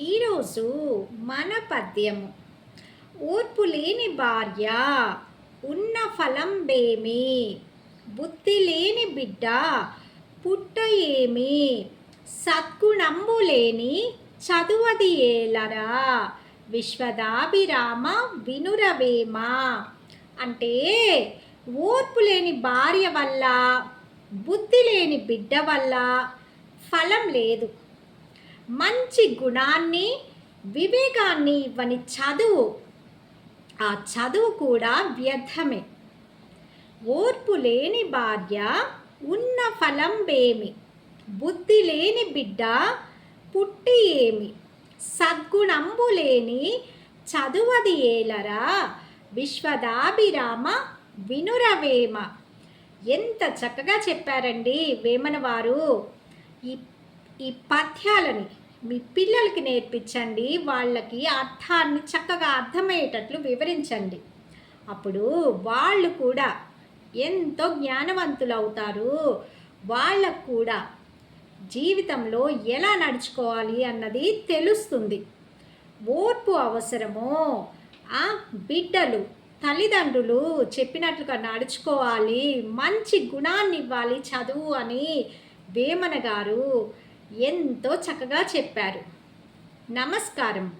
ఈరోజు మన పద్యము. ఓర్పు లేని భార్య ఉన్న ఫలం బేమి బుద్ధి లేని బిడ్డ పుట్ట ఏమి. సద్గుణంబు లేని చదువది ఏలరా. విశ్వదాభిరామ వినురవేమ. అంటే ఓర్పు లేని భార్య వల్ల బుద్ధి లేని బిడ్డ వల్ల ఫలం లేదు. మంచి గుణాన్ని వివేకాన్ని ఇవ్వని చదువు. ఆ చదువు కూడా వ్యర్థమే. ఓర్పు లేని భార్య ఉన్న ఫలం బేమి బుద్ధి లేని బిడ్డ పుట్టి ఏమి. సద్గుణంబు లేని చదువది ఏలరా. విశ్వదాభిరామ వినురవేమ. ఎంత చక్కగా చెప్పారండి వేమన వారు ఈ ఈ పద్యాలని మీ పిల్లలకి నేర్పించండి వాళ్ళకి అర్థాన్ని చక్కగా అర్థమయ్యేటట్లు వివరించండి. అప్పుడు వాళ్ళు కూడా ఎంతో జ్ఞానవంతులు అవుతారు వాళ్ళకు కూడా జీవితంలో ఎలా నడుచుకోవాలి అన్నది తెలుస్తుంది. ఓర్పు అవసరమో ఆ బిడ్డలు తల్లిదండ్రులు చెప్పినట్లుగా నడుచుకోవాలి మంచి గుణాన్ని ఇవ్వాలి చదువు అని వేమన గారు ఎంతో చక్కగా చెప్పారు. నమస్కారం.